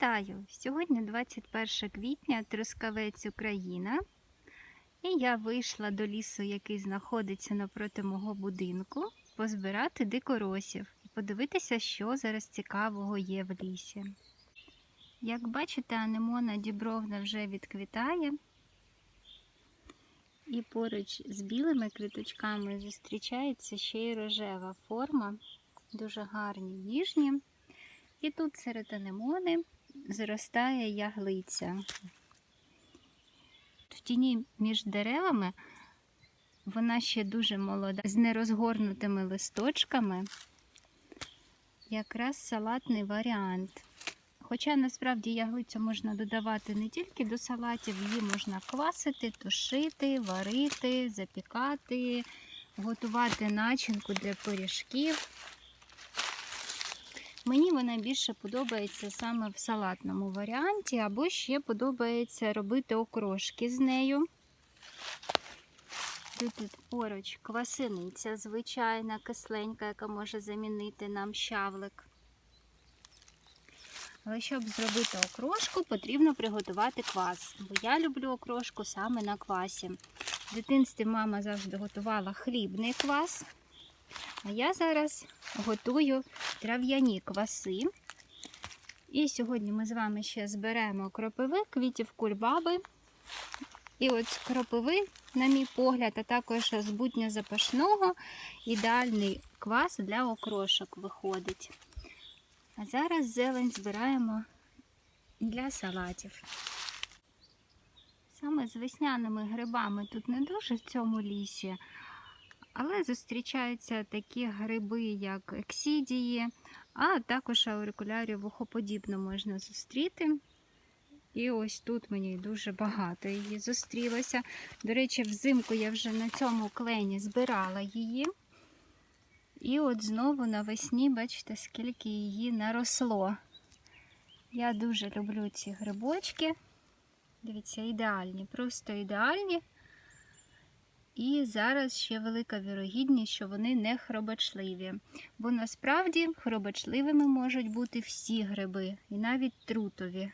Вітаю! Сьогодні 21 квітня, Трускавець, Україна. І я вийшла до лісу, який знаходиться напроти мого будинку, позбирати дикоросів і подивитися, що зараз цікавого є в лісі. Як бачите, анемона дібровна вже відквітає. І поруч з білими квіточками зустрічається ще й рожева форма, дуже гарні, ніжні. І тут серед анемони зростає яглиця. В тіні між деревами вона ще дуже молода, з нерозгорнутими листочками. Якраз салатний варіант. Хоча насправді яглицю можна додавати не тільки до салатів, її можна квасити, тушити, варити, запікати, готувати начинку для пиріжків. Мені вона більше подобається саме в салатному варіанті, або ще подобається робити окрошки з нею. Тут, поруч квасиниця звичайна, кисленька, яка може замінити нам щавлик. Але щоб зробити окрошку, потрібно приготувати квас. Бо я люблю окрошку саме на квасі. В дитинстві мама завжди готувала хлібний квас. А я зараз готую трав'яні кваси. І сьогодні ми з вами ще зберемо кропиви, квітів кульбаби. І от кропиви, на мій погляд, а також з будня запашного ідеальний квас для окрошок виходить. А зараз зелень збираємо для салатів. Саме з весняними грибами тут не дуже в цьому лісі. Але зустрічаються такі гриби, як ексідії, а також аурикулярію вухоподібно можна зустріти. І ось тут мені дуже багато її зустрілося. До речі, взимку я вже на цьому клені збирала її. І от знову навесні, бачите, скільки її наросло. Я дуже люблю ці грибочки. Дивіться, ідеальні, просто ідеальні. І зараз ще велика вірогідність, що вони не хробачливі. Бо насправді хробачливими можуть бути всі гриби, і навіть трутові.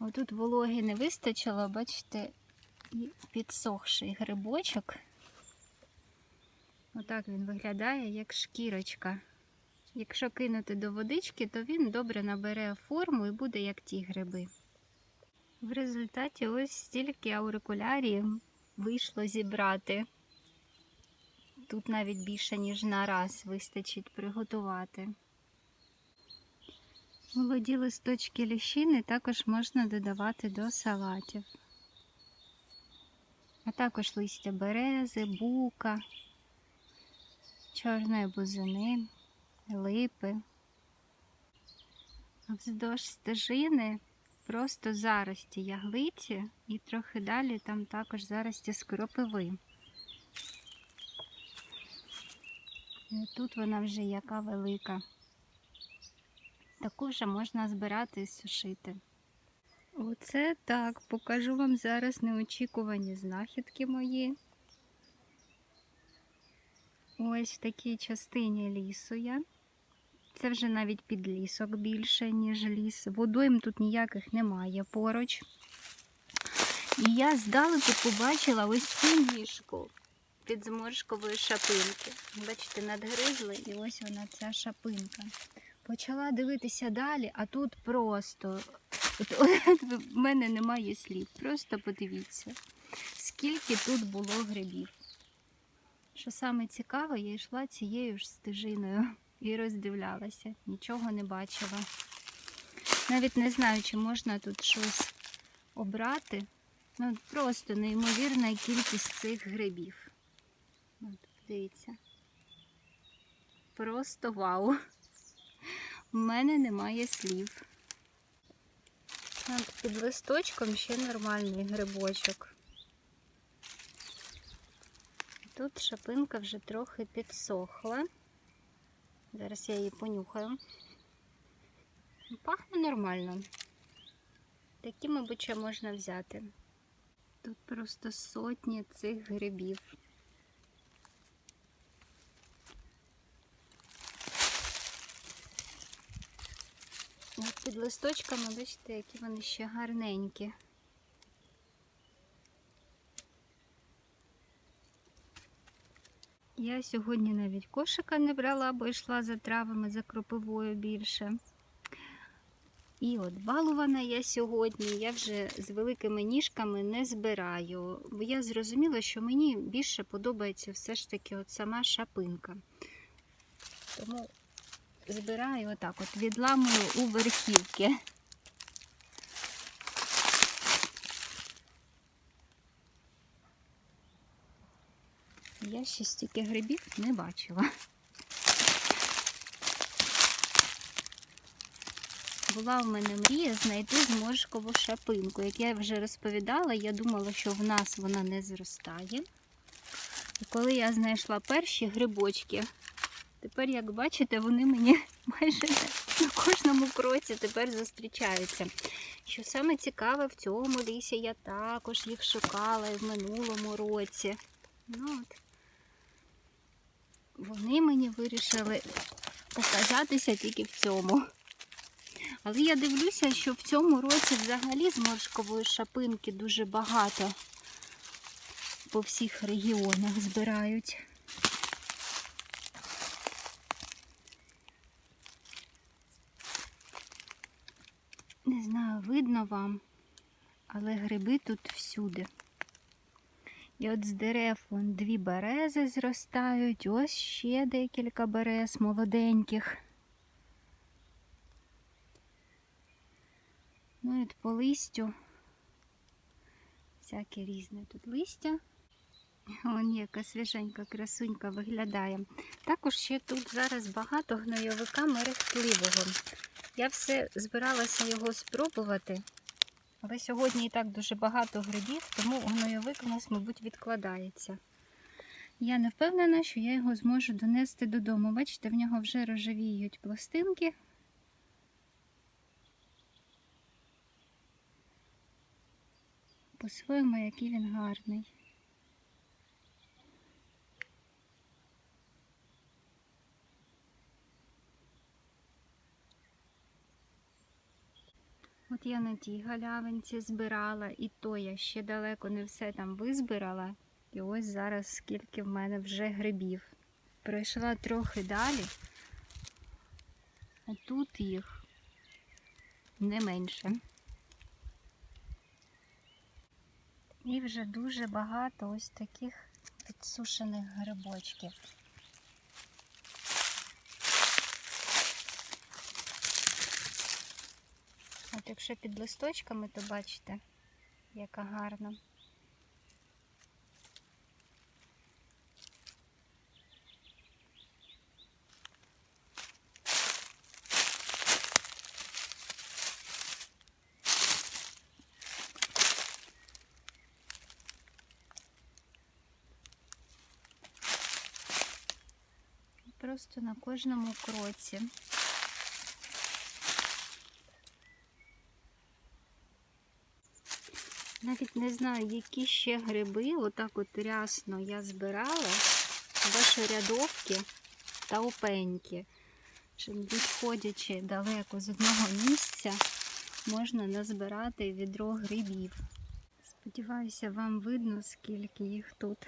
Отут вологи не вистачило, бачите, і підсохший грибочок. Отак він виглядає, як шкірочка. Якщо кинути до водички, то він добре набере форму і буде як ті гриби. В результаті ось стільки аурикулярів вийшло зібрати. Тут навіть більше, ніж на раз вистачить приготувати. Молоді листочки ліщини також можна додавати до салатів. А також листя берези, бука, чорної бузини, липи. Вздовж стежини просто зарості яглиці і трохи далі там також зарості скоропиви. І тут вона вже яка велика. Таку вже можна збирати і сушити. Оце так, покажу вам зараз неочікувані знахідки мої. Ось в такій частині лісу я. Це вже навіть підлісок більше, ніж ліс. Водойм тут ніяких немає поруч. І я здалеку побачила ось цю ніжку під зморшкової шапинки. Бачите, надгризли, і ось вона ця шапинка. Почала дивитися далі, а тут просто от, от, в мене немає слів. Просто подивіться, скільки тут було грибів. Що саме цікаве, я йшла цією ж стежиною і роздивлялася, нічого не бачила. Навіть не знаю, чи можна тут щось обрати. Ну, просто неймовірна кількість цих грибів. От, дивіться. Просто вау! У мене немає слів. От під листочком ще нормальний грибочок. Тут шапинка вже трохи підсохла. Зараз я її понюхаю. Пахне нормально. Такі, мабуть, ще можна взяти. Тут просто сотні цих грибів. Під листочками, бачите, які вони ще гарненькі. Я сьогодні навіть кошика не брала, бо йшла за травами, за кропивою більше. І от балувана я сьогодні, я вже з великими ніжками не збираю. Бо я зрозуміла, що мені більше подобається все ж таки от сама шапинка. Тому збираю отак, от відламую у верхівки. Я ще стільки грибів не бачила. Була в мене мрія знайти зморшкову шапинку. Як я вже розповідала, я думала, що в нас вона не зростає. І коли я знайшла перші грибочки, тепер, як бачите, вони мені майже на кожному кроці тепер зустрічаються. Що саме цікаве, в цьому лісі я також їх шукала і в минулому році. Ну, от. Вони мені вирішили показатися тільки в цьому. Але я дивлюся, що в цьому році взагалі зморшкової шапинки дуже багато по всіх регіонах збирають. Не знаю, видно вам, але гриби тут всюди. І от з дерев вон дві берези зростають, ось ще декілька берез молоденьких. Ну і по листю всяке різне тут листя. Вон яка свіженька красунька виглядає. Також ще тут зараз багато гнойовика мерехтливого. Я все збиралася його спробувати, але сьогодні і так дуже багато грибів, тому гноєвик у нас, мабуть, відкладається. Я не впевнена, що я його зможу донести додому. Бачите, в нього вже рожевіють пластинки. По-своєму, який він гарний. От я на тій галявинці збирала, і то я ще далеко не все там визбирала. І ось зараз скільки в мене вже грибів. Пройшла трохи далі, а тут їх не менше. І вже дуже багато ось таких підсушених грибочків. Якщо під листочками, то бачите, яка гарна. Просто на кожному кроці. Навіть не знаю, які ще гриби, отак от рясно я збирала, ваші рядовки та опеньки. Щоб відходячи далеко з одного місця, можна назбирати відро грибів. Сподіваюся, вам видно, скільки їх тут.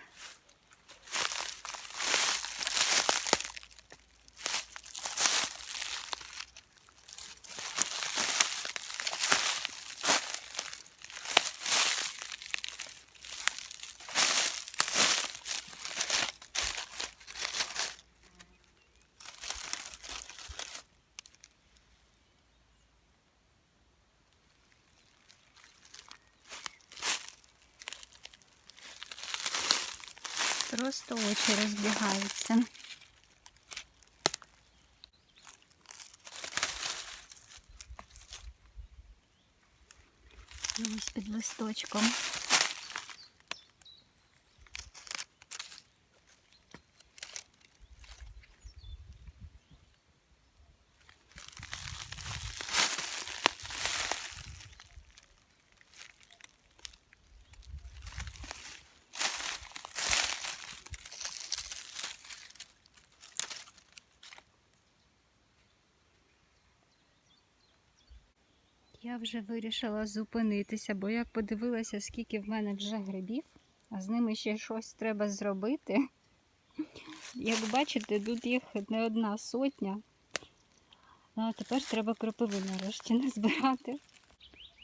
Просто очі розбігаються. Ось під листочком. Я вже вирішила зупинитися, бо як подивилася, скільки в мене вже грибів, а з ними ще щось треба зробити. Як бачите, тут їх не одна сотня. Ну, а тепер треба кропиви нарешті назбирати.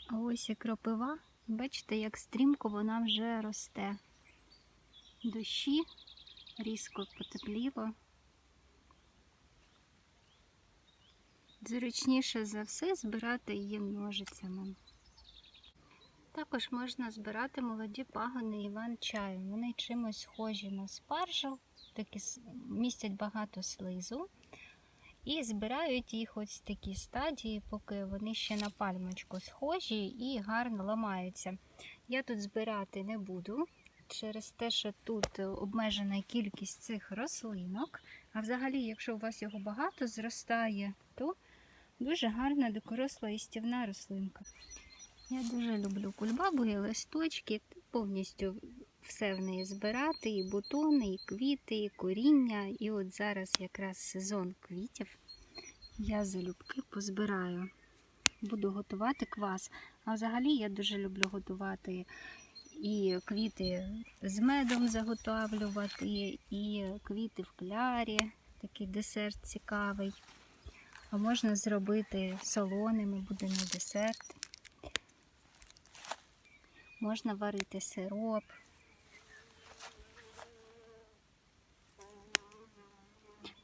А ось і кропива. Бачите, як стрімко вона вже росте. Дощі різко потепліло. Зручніше за все збирати її ножицями. Також можна збирати молоді пагони Іван чаю. Вони чимось схожі на спаржу, такі містять багато слизу. І збирають їх ось в такій стадії, поки вони ще на пальмочку схожі і гарно ламаються. Я тут збирати не буду через те, що тут обмежена кількість цих рослинок. А взагалі, якщо у вас його багато зростає, то дуже гарна дикоросла і стівна рослинка. Я дуже люблю кульбабу і листочки, повністю все в неї збирати, і бутони, і квіти, і коріння. І от зараз якраз сезон квітів. Я залюбки позбираю. Буду готувати квас. А взагалі я дуже люблю готувати і квіти з медом заготовлювати, і квіти в клярі, такий десерт цікавий. А можна зробити солоними, буде на десерт. Можна варити сироп.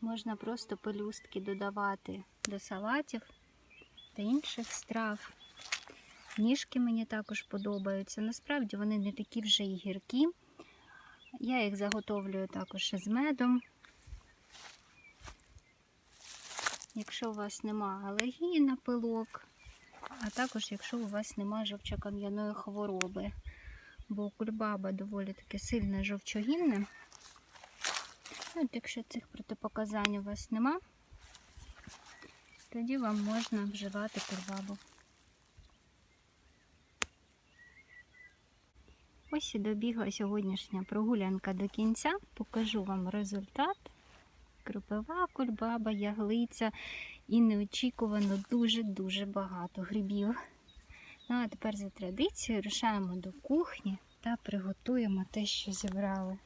Можна просто пелюстки додавати до салатів та інших страв. Ніжки мені також подобаються. Насправді вони не такі вже і гіркі. Я їх заготовлюю також з медом. Якщо у вас нема алергії на пилок, а також якщо у вас нема жовчокам'яної хвороби, бо кульбаба доволі таки сильне жовчогінне. Ну, От якщо цих протипоказань у вас нема, тоді вам можна вживати кульбабу. Ось і добігла сьогоднішня прогулянка до кінця. Покажу вам результат. Кропива, кульбаба, яглиця і неочікувано дуже-дуже багато грибів. Ну а тепер за традицією рушаємо до кухні та приготуємо те, що зібрали.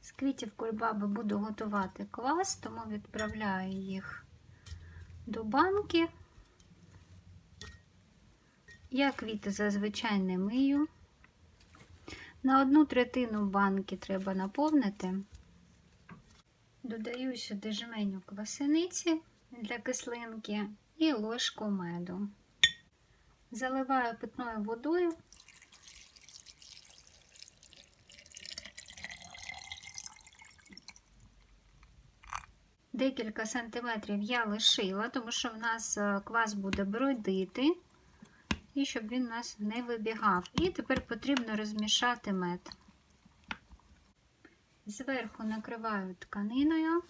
З квітів кульбаби буду готувати квас, тому відправляю їх до банки. Я квіти зазвичай не мию. На одну третину банки треба наповнити. Додаю сюди жменю квасениці для кислинки і ложку меду. Заливаю питною водою. Декілька сантиметрів я лишила, тому що в нас е, квас буде бродити, і щоб він у нас не вибігав. І тепер потрібно розмішати мед. Зверху накриваю тканиною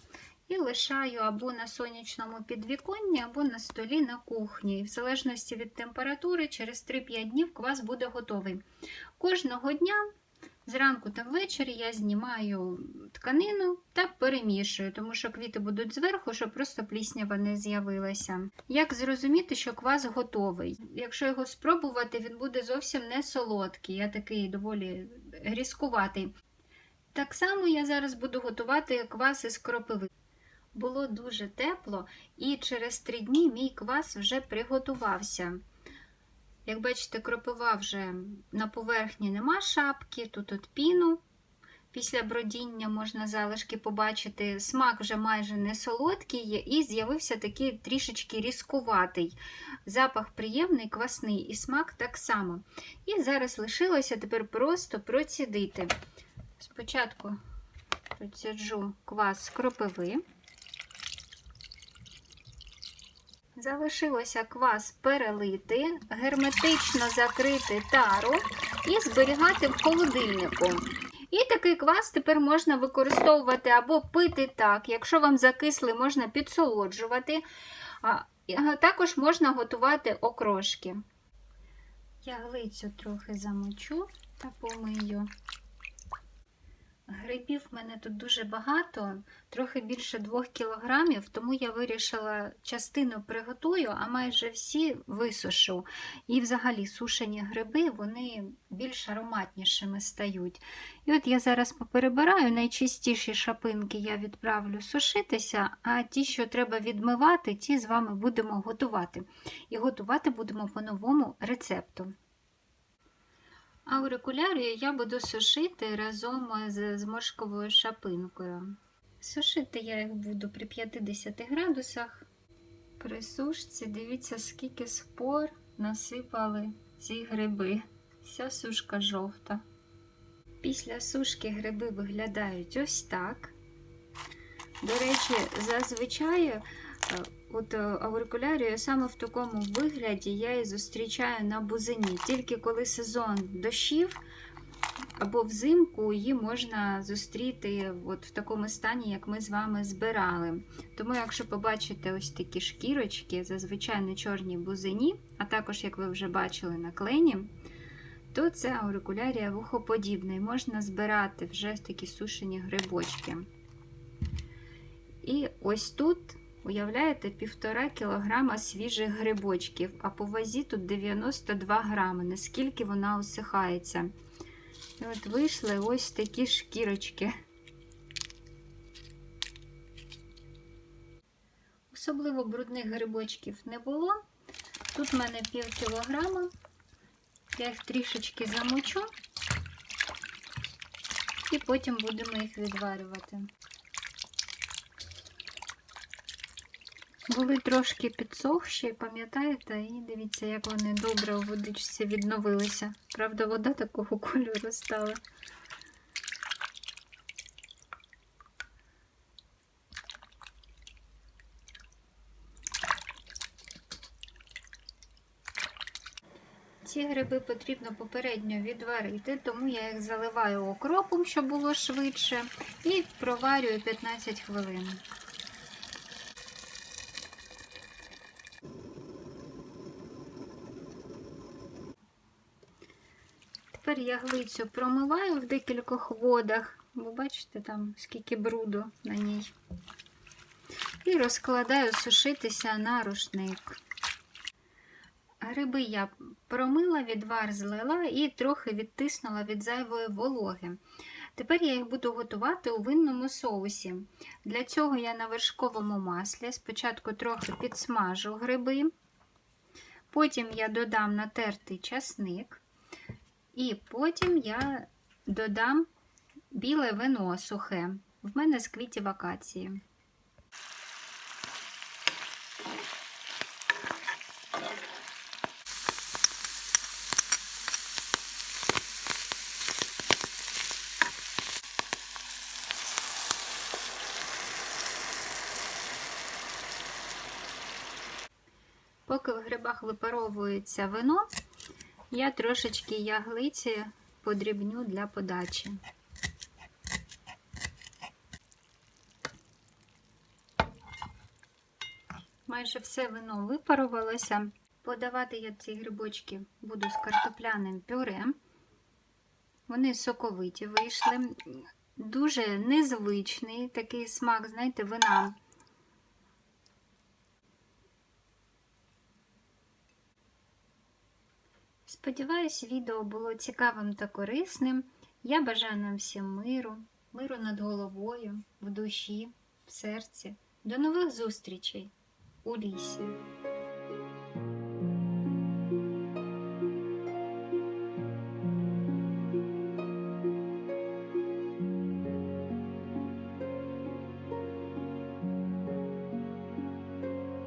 і лишаю або на сонячному підвіконні, або на столі на кухні. І в залежності від температури, через 3-5 днів квас буде готовий. Кожного дня. Зранку та ввечері я знімаю тканину та перемішую, тому що квіти будуть зверху, щоб просто пліснява не з'явилася. Як зрозуміти, що квас готовий? Якщо його спробувати, він буде зовсім не солодкий, я такий доволі різкуватий. Так само я зараз буду готувати квас із кропиви. Було дуже тепло, і через 3 дні мій квас вже приготувався. Як бачите, кропива вже на поверхні нема шапки, тут от піну. Після бродіння можна залишки побачити. Смак вже майже не солодкий і з'явився такий трішечки різкуватий. Запах приємний, квасний, і смак так само. І зараз лишилося тепер просто процідити. Спочатку проціджу квас з кропиви. Залишилося квас перелити, герметично закрити тару і зберігати в холодильнику. І такий квас тепер можна використовувати або пити так. Якщо вам закисли, можна підсолоджувати. Також можна готувати окрошки. Яглицю трохи замочу та помию. Грибів в мене тут дуже багато, трохи більше 2 кілограмів, тому я вирішила частину приготую, а майже всі висушу. І взагалі сушені гриби вони більш ароматнішими стають. І от я зараз поперебираю, найчистіші шапинки я відправлю сушитися, а ті, що треба відмивати, ті з вами будемо готувати. І готувати будемо по новому рецепту. Аурикулярію я буду сушити разом з зморшковою шапинкою. Сушити я їх буду при 50 градусах. При сушці дивіться, скільки спор насипали ці гриби. Вся сушка жовта. Після сушки гриби виглядають ось так. До речі, зазвичай е, от е, аурикулярію саме в такому вигляді я і зустрічаю на бузині. Тільки коли сезон дощів або взимку її можна зустріти от в такому стані, як ми з вами збирали. Тому, якщо побачите ось такі шкірочки, зазвичай на чорній бузині, а також, як ви вже бачили на клені, то це аурикулярія вухоподібна і можна збирати вже такі сушені грибочки. І ось тут, уявляєте, півтора кілограма свіжих грибочків, а по вазі тут 92 грами, наскільки вона усихається. І от вийшли ось такі шкірочки. Особливо брудних грибочків не було. Тут в мене пів кілограма. Я їх трішечки замочу і потім будемо їх відварювати. Були трошки підсохші, пам'ятаєте, і дивіться, як вони добре у водичці відновилися. Правда, вода такого кольору стала. Ці гриби потрібно попередньо відварити, тому я їх заливаю окропом, щоб було швидше, і проварюю 15 хвилин. Тепер яглицю промиваю в декількох водах, бо бачите, там скільки бруду на ній. І розкладаю сушитися на рушник. Гриби я промила, відвар злила і трохи відтиснула від зайвої вологи. Тепер я їх буду готувати у винному соусі. Для цього я на вершковому маслі спочатку трохи підсмажу гриби, потім я додам натертий часник, і потім я додам біле вино сухе. В мене з квітів акації. Поки в грибах випаровується вино, я трошечки яглиці подрібню для подачі. Майже все вино випарувалося. Подавати я ці грибочки буду з картопляним пюре. Вони соковиті вийшли. Дуже незвичний такий смак, знаєте, вина. Сподіваюсь, відео було цікавим та корисним. Я бажаю нам всім миру, миру над головою, в душі, в серці. До нових зустрічей у лісі.